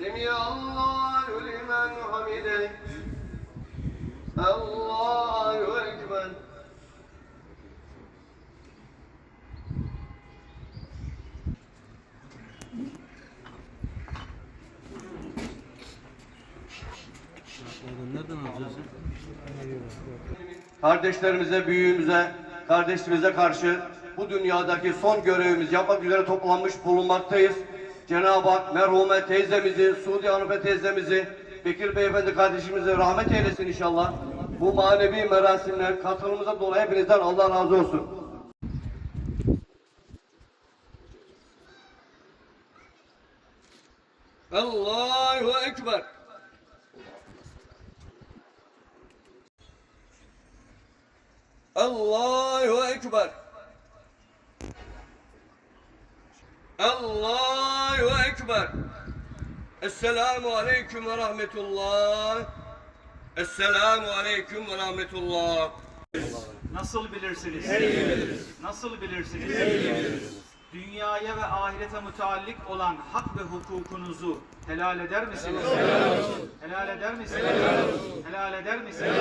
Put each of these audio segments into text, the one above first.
سمع الله لمن حمده الله أكبر Nereden alacağız? kardeşlerimize, büyüğümüze, kardeşimize karşı bu dünyadaki son görevimizi yapmak üzere toplanmış bulunmaktayız. Cenab-ı Hak merhume teyzemizi, Suudi Hanife teyzemizi, Bekir Beyefendi kardeşimize rahmet eylesin inşallah. Bu manevi merasimler katılımıza dolayı hepinizden Allah razı olsun. Allahu Ekber. Allahu Ekber. Allahu Ekber. Esselamu Aleyküm ve Rahmetullah. Esselamu Aleyküm ve Rahmetullah. Nasıl bilirsiniz? Nasıl bilirsiniz? Dünyaya ve ahirete mutallik olan hak ve hukukunuzu helal eder misiniz? Helal eder misiniz? Helal eder misiniz?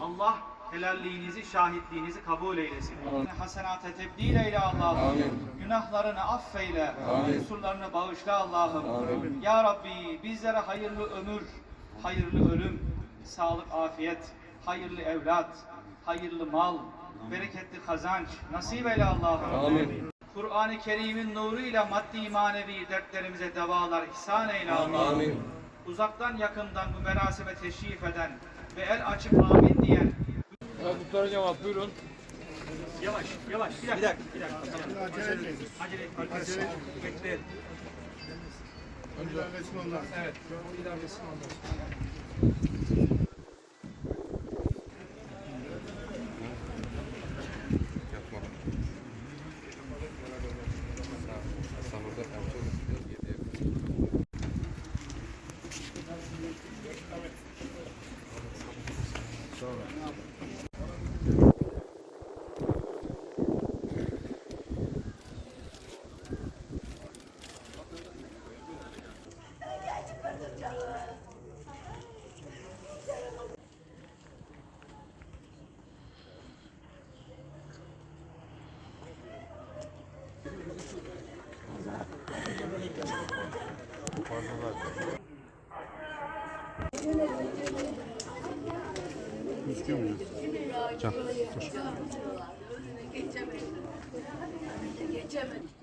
Allah helalliğinizi, şahitliğinizi kabul eylesin. Hasenate tebdil eyle Allah'ım. Günahlarını affeyle. Kusurlarını bağışla Allah'ım. Ya Rabbi bizlere hayırlı ömür, hayırlı ölüm, sağlık, afiyet, hayırlı evlat, hayırlı mal, bereketli kazanç nasip eyle Allah'ım. Kur'an-ı Kerim'in nuruyla maddi manevi dertlerimize devalar ihsan eyle Allah'ım. Uzaktan yakından bu merasime teşrif eden ve el açıp amin diyen Muhtar cevap buyurun. Yavaş, yavaş. Bir dakika, bir dakika. Acele etmeyin. Acele etmeyin. Bekleyelim. Evet. Geçemedim. Geçemedim.